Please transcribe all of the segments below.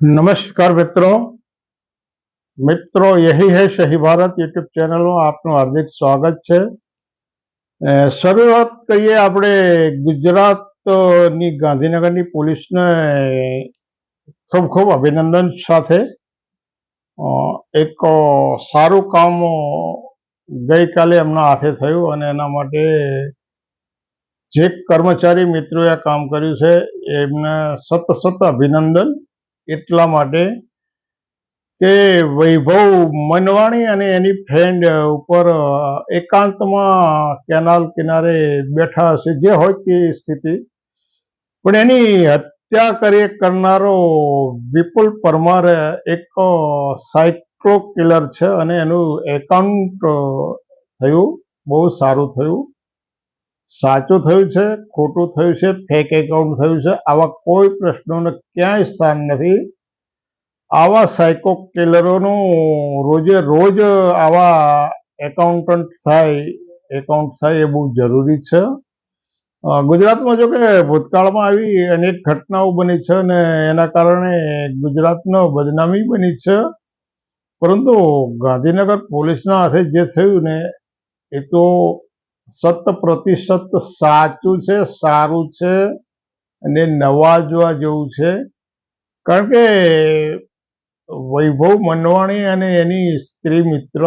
નમસ્કાર મિત્રો. મિત્રો, યહી હૈ શહી ભારત યુટ્યુબ ચેનલમાં આપનું હાર્દિક સ્વાગત છે. શરૂઆત કરીએ આપણે ગુજરાતની ગાંધીનગરની પોલીસને ખૂબ ખૂબ અભિનંદન સાથે. એક સારું કામ ગઈકાલે એમના હાથે થયું અને એના માટે જે કર્મચારી મિત્રોએ કામ કર્યું છે, એમને સત સત અભિનંદન. એટલા માટે કે વૈભવ મનવાણી અને એની ફ્રેન્ડ ઉપર એકાંતમાં કેનાલ કિનારે બેઠા હશે. જે હોય તે સ્થિતિ. પણ એની હત્યા કરી કરનારો વિપુલ પરમાર એક સાયક્લો કિલર છે અને એનું એકાઉન્ટ થયું. બહુ સારું થયું. સાચું થયું છે, ખોટું થયું છે ફેક એકાઉન્ટ થયું છે, આવા કોઈ પ્રશ્નોને ક્યાંય સ્થાન નથી. આવા સાયકો કિલરોનું રોજે રોજ આવા એકાઉન્ટન્ટ થાય એકાઉન્ટ થાય એ બહુ જરૂરી છે. ગુજરાતમાં જો કે ભૂતકાળમાં આવી અનેક ઘટનાઓ બની છે અને એના કારણે ગુજરાતનો બદનામી બની છે. પરંતુ ગાંધીનગર પોલીસના હાથે જે થયું ને, એ તો શત પ્રતિશત સાચું છે, સારું છે અને નવાજવા જેવું છે. કારણ કે વૈભવ મનવાણી અને એની સ્ત્રી મિત્ર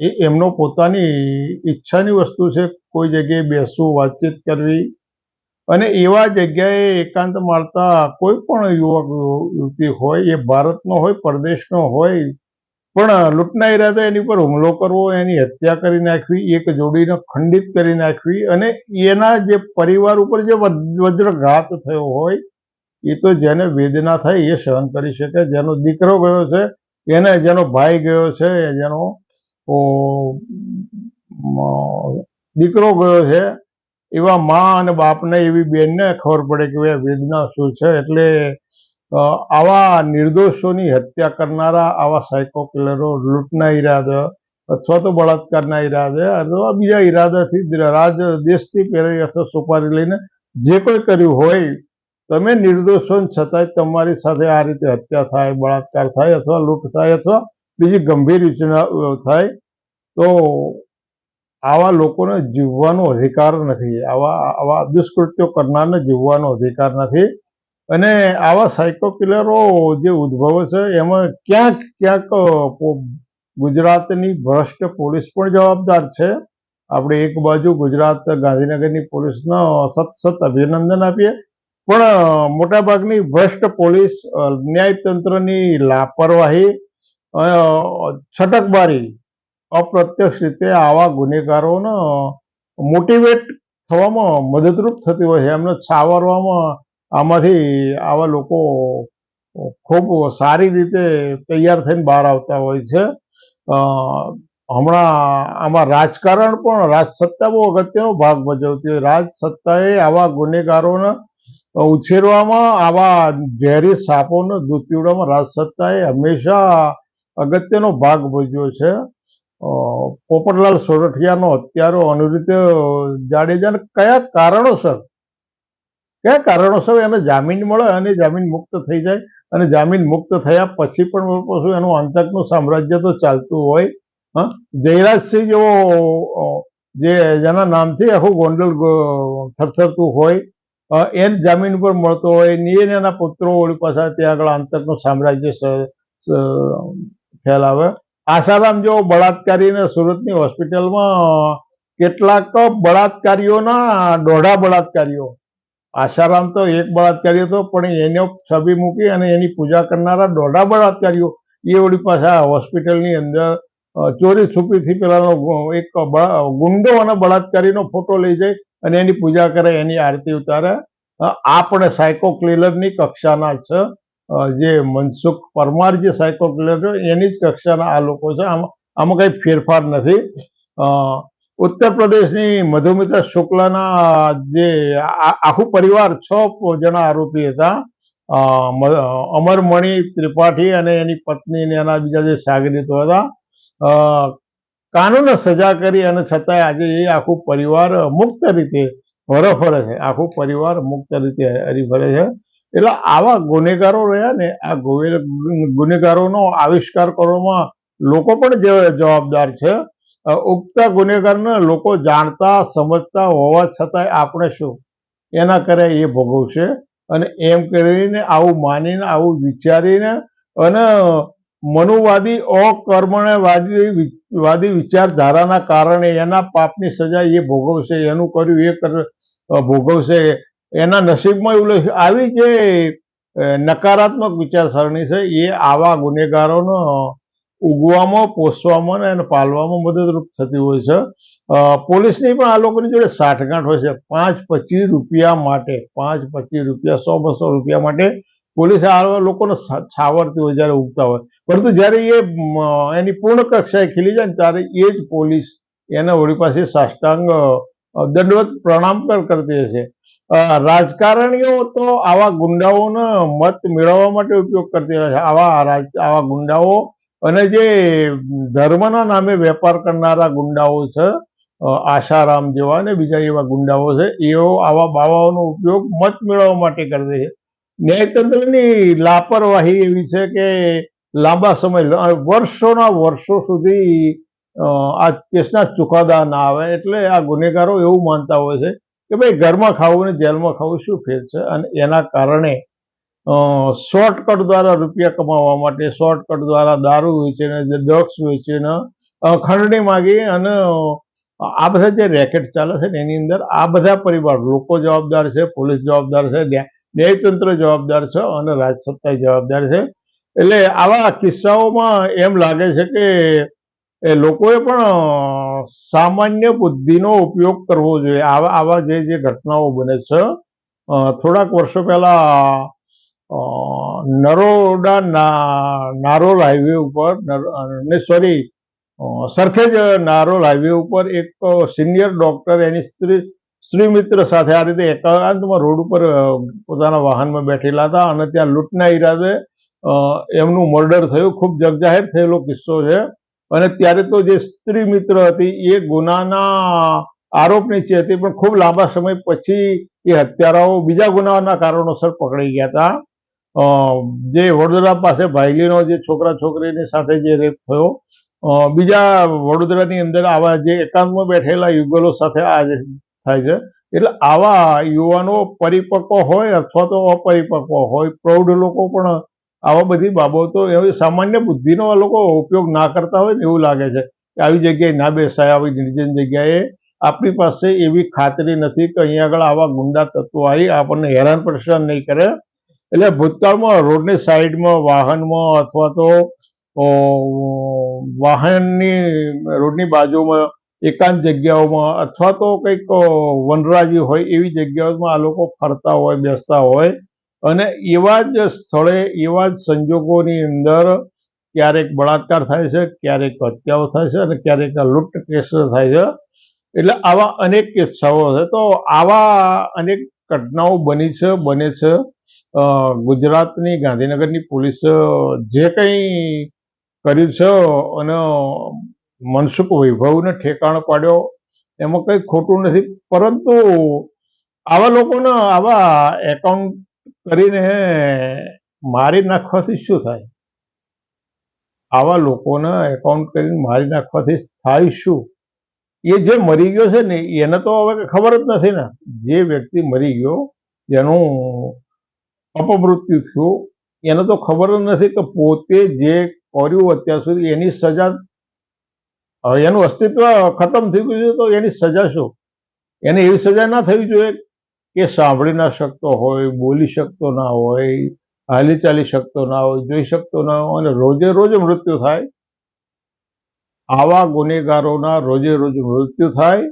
એ એમનો પોતાની ઈચ્છાની વસ્તુ છે, કોઈ જગ્યાએ બેસવું, વાતચીત કરવી અને એવા જગ્યાએ એકાંત મારતા કોઈ પણ યુવક યુવતી હોય, એ ભારતનો હોય, પરદેશનો હોય પણ લૂંટના ઈરાદે એની પર હુમલો કરવો, એની હત્યા કરી નાખવી, એક જોડીને ખંડિત કરી નાખવી અને એના જે પરિવાર ઉપર જે વજ- વજ્રઘાત થયો હોય, એ તો જેને વેદના થાય એ સહન કરી શકે. જેનો દીકરો ગયો છે, એને જેનો ભાઈ ગયો છે, જેનો દીકરો ગયો છે, એવા મા અને બાપને એવી બેનને ખબર પડે કે ભાઈ વેદના શું છે? એટલે આવા નિર્દોષોની હત્યા કરનારા, આવા સાયકો કિલરો લૂંટના ઈરાદે અથવા તો બળાત્કારના ઈરાદે અથવા બીજા ઈરાદાથી રાજ દેશથી પહેરી અથવા સુપારી લઈને જે કોઈ કર્યું હોય, તમે નિર્દોષો છતાંય તમારી સાથે આ રીતે હત્યા થાય, બળાત્કાર થાય અથવા લૂંટ થાય અથવા બીજી ગંભીર યોજના થાય, તો આવા લોકોને જીવવાનો અધિકાર નથી. આવા આવા દુષ્કૃત્યો કરનારને જીવવાનો અધિકાર નથી. અને આવા સાયકો કિલરો જે ઉદ્ભવે છે, એમાં ક્યાંક ક્યાંક ગુજરાતની ભ્રષ્ટ પોલીસ પણ જવાબદાર છે. આપણે એક બાજુ ગુજરાત ગાંધીનગરની પોલીસનો સત સત અભિનંદન આપીએ. પણ મોટાભાગની ભ્રષ્ટ પોલીસ ન્યાયતંત્રની લાપરવાહી છટકબારી, અપ્રત્યક્ષ રીતે આવા ગુનેગારોને મોટિવેટ થવામાં મદદરૂપ થતી હોય છે. એમને છાવરવામાં આમાંથી આવા લોકો ખૂબ સારી રીતે તૈયાર થઈને બહાર આવતા હોય છે. હમણાં આમાં રાજકારણ પણ રાજસત્તા બહુ અગત્યનો ભાગ ભજવતી હોય. રાજસત્તાએ આવા ગુનેગારોને ઉછેરવામાં, આવા ઝેરી સાપોને દૂધ પીવડાવવામાં રાજસત્તાએ હંમેશા અગત્યનો ભાગ ભજવ્યો છે. પોપટલાલ સોરઠિયાનો હત્યારો અનુરીત જાડેજાને કયા કારણોસર કયા કારણોસર એને જામીન મળે અને જામીન મુક્ત થઈ જાય? અને જામીન મુક્ત થયા પછી પણ પાછું એનું આતંકનું સામ્રાજ્ય તો ચાલતું હોય. હં? જયરાજસિંહ જેવો જે જેના નામથી આખું ગોંડલ થરથરતું હોય એ જામીન પર મળતો હોય, ને એને પુત્રો ઓળી પાછા ત્યાં આગળ આતંકનું સામ્રાજ્ય ફેલાવે. આસારામ જેવો બળાત્કારીને સુરતની હોસ્પિટલમાં કેટલાક બળાત્કારીઓના દોઢા બળાત્કારીઓ આશારામ તો એક બળાત્કારી હતો, પણ એને છબી મૂકી અને એની પૂજા કરનારા દોઢા બળાત્કારીઓ, એ વળી પાછા હોસ્પિટલની અંદર ચોરી છુપીથી પેલાનો એક ગુંડો અને બળાત્કારીનો ફોટો લઈ જાય અને એની પૂજા કરે, એની આરતી ઉતારે. આ પણ સાયકો ક્લિલરની કક્ષાના છે. જે મનસુખ પરમાર જે સાયકો ક્લિલર એની જ કક્ષાના આ લોકો છે. આમાં આમાં કંઈ ફેરફાર નથી. ઉત્તર પ્રદેશની મધુમિતા શુક્લાના જે આખું પરિવાર છ જણા આરોપી હતા. અમરમણી ત્રિપાઠી અને એની પત્ની અને એના બીજા જે સાગરીતો હતા. કાનૂને સજા કરી અને છતાંય આજે એ આખું પરિવાર મુક્ત રીતે હરફરે છે. આખું પરિવાર મુક્ત રીતે હરી ફરે છે. એટલે આવા ગુનેગારો રહ્યા ને આ ગુનેગારોનો આવિષ્કાર કરવામાં લોકો પણ જવાબદાર છે. ઉગતા ગુનેગારને લોકો જાણતા, સમજતા હોવા છતાંય આપણે શું? એના કરે એ ભોગવશે અને એમ કરીને આવું માનીને, આવું વિચારીને અને મનુવાદી, અકર્મણવાદી, વાદી વિચારધારાના કારણે એના પાપની સજા એ ભોગવશે એનું કર્યું, એ ભોગવશે એના નસીબમાં એવું લખ્યું, આવી જે નકારાત્મક વિચારસરણી છે, એ આવા ગુનેગારોનો ઉગવામાં, પોષવામાં એને પાલવામાં મદદરૂપ થતી હોય છે. પોલીસની પણ આ લોકોની જોડે સાઠગાંઠ હોય છે. પાંચ પચીસ રૂપિયા માટે, પાંચ પચીસ રૂપિયા, સો બસો રૂપિયા માટે પોલીસ આ લોકોને છાવરતી હોય જ્યારે ઉગતા હોય. પરંતુ જ્યારે એ એની પૂર્ણ કક્ષાએ ખીલી જાય ને ત્યારે એ જ પોલીસ એના વળી પાસે સાષ્ટાંગ દંડવત પ્રણામ કરતી હશે રાજકારણીઓ તો આવા ગુંડાઓનો મત મેળવવા માટે ઉપયોગ કરતી હોય છે. આવા આવા ગુંડાઓ અને જે ધર્મના નામે વેપાર કરનારા ગુંડાઓ છે આશારામ જેવા ને બીજા એવા ગુંડાઓ છે, એઓ આવા બાવાઓનો ઉપયોગ મત મેળવવા માટે કરે છે. ન્યાયતંત્રની લાપરવાહી એવી છે કે લાંબા સમય વર્ષોના વર્ષો સુધી આ કેસના ચુકાદા ના આવે એટલે આ ગુનેગારો એવું માનતા હોય છે કે ભાઈ ઘરમાં ખાવું ને જેલમાં ખાવું શું ફેર છે? અને એના કારણે શોર્ટકટ દ્વારા રૂપિયા કમાવા માટે શોર્ટકટ દ્વારા દારૂ વેચીને ડ્રગ્સ વેચીને ખંડણી માગી અને આ બધા જે રેકેટ ચાલે છે એની અંદર આ બધા પરિવાર, લોકો જવાબદાર છે, પોલીસ જવાબદાર છે, ન્યા- ન્યાયતંત્ર જવાબદાર છે અને રાજસત્તા જવાબદાર છે. એટલે આવા કિસ્સાઓમાં એમ લાગે છે કે એ લોકોએ પણ સામાન્ય બુદ્ધિનો ઉપયોગ કરવો જોઈએ. આવા આવા જે જે ઘટનાઓ બને છે થોડાક વર્ષો પહેલા નરોડા નારોલ હાઈવે ઉપર ને સોરી સરખેજ નારોલ હાઈવે ઉપર એક સિનિયર ડોક્ટર એની સ્ત્રી શ્રીમિત્ર સાથે આ રીતે એકાંતમાં રોડ ઉપર પોતાના વાહનમાં બેઠેલા હતા અને ત્યાં લૂંટના ઈરાદે એમનું મર્ડર થયું. ખૂબ જગજાહેર થયેલો કિસ્સો છે. અને ત્યારે તો જે સ્ત્રી મિત્ર હતી એ ગુનાના આરોપ નીચે હતી, પણ ખૂબ લાંબા સમય પછી એ હત્યારાઓ બીજા ગુનાના કારણોસર પકડાઈ ગયા હતા. જે વડોદરા પાસે ભાઈલીનો જે છોકરા છોકરીની સાથે જે રેપ થયો બીજા વડોદરાની અંદર આવા જે એકાંતમાં બેઠેલા યુગલો સાથે આ થાય છે, એટલે આવા યુવાનો પરિપક્વ હોય અથવા તો અપરિપક્વ હોય, પ્રૌઢ લોકો પણ આવા બધી બાબતો, એવી સામાન્ય બુદ્ધિનો લોકો ઉપયોગ ના કરતા હોય ને એવું લાગે છે કે આવી જગ્યાએ ના બેસાય, આવી નિર્જન જગ્યાએ આપણી પાસે એવી ખાતરી નથી કે અહીંયા આગળ આવા ગુંડા તત્વો આવી, આપણને હેરાન પરેશાન નહીં કરે. એટલે ભૂતકાળમાં રોડની સાઈડમાં, વાહનમાં અથવા તો વાહનની, રોડની બાજુમાં એકાંત જગ્યાઓમાં અથવા તો કંઈક વનરાજી હોય એવી જગ્યાઓમાં આ લોકો ફરતા હોય, બેસતા હોય. અને એવા જ સ્થળે, એવા જ સંજોગોની અંદર ક્યારેક બળાત્કાર થાય છે, ક્યારેક હત્યાઓ થાય છે અને ક્યારેક લૂંટ કેસ થાય છે. એટલે આવા અનેક કિસ્સાઓ છે. તો આવા અનેક ઘટનાઓ બની છે, બને છે. ગુજરાતની ગાંધીનગરની પોલીસ જે કંઈ કર્યું છે અને મનસુખ વૈભવને ઠેકાણો પાડ્યો, એમાં કંઈ ખોટું નથી. પરંતુ આવા લોકોને આવા એકાઉન્ટ કરીને મારી નાખવાથી શું થાય? આવા લોકોને એકાઉન્ટ કરીને મારી નાખવાથી થાય શું? એ જે મરી ગયો છે ને, એને તો હવે ખબર જ નથી ને. જે વ્યક્તિ મરી ગયો, જેનું અપમૃત્યુ થયું. એને તો ખબર જ નથી કે પોતે જે કર્યું અત્યાર સુધી એની સજા એનું અસ્તિત્વ ખતમ થઈ ગયું છે તો એની સજા શું? એને એવી સજા ના થવી જોઈએ કે સાંભળી ના શકતો હોય, બોલી શકતો ના હોય, હાલી ચાલી શકતો ના હોય, જોઈ શકતો ના હોય અને રોજે રોજ મૃત્યુ થાય. આવા ગુનેગારોના રોજે રોજ મૃત્યુ થાય.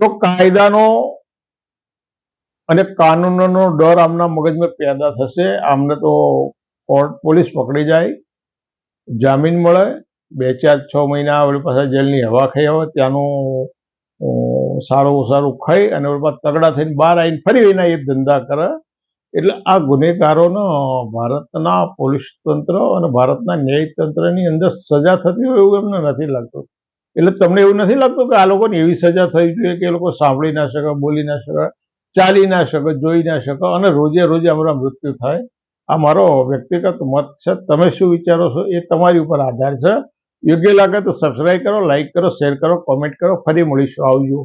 તો કાયદાનો અને કાનૂનનો ડર આમના મગજમાં પેદા થશે. આમને તો કોર્ટ પોલીસ પકડી જાય, જામીન મળે, બે ચાર છ મહિના વળી પાછા જેલની હવા ખાઈ આવે, ત્યાંનું સારું સારું ખાઈ અને વળી પાછા તગડા થઈને બહાર આવીને ફરી એના એ ધંધા કરે. એટલે આ ગુનેગારોનો ભારતના પોલીસ તંત્ર અને ભારતના ન્યાય તંત્રની અંદર સજા થતી હોય એવું એમને નથી લાગતું. એટલે તમને એવું નથી લાગતું કે આ લોકોને એવી સજા થઈ જોઈએ કે એ લોકો સાંભળી ના શકે, બોલી ના શકે? ચાલી ના શકો, જોઈ ના શકો અને રોજે રોજે અમારા મૃત્યુ થાય. આ મારો વ્યક્તિગત મત છે. તમે શું વિચારો છો એ તમારી ઉપર આધાર છે. યોગ્ય લાગે તો સબસ્ક્રાઈબ કરો લાઈક કરો શેર કરો કોમેન્ટ કરો. ફરી મળીશું. આવજો.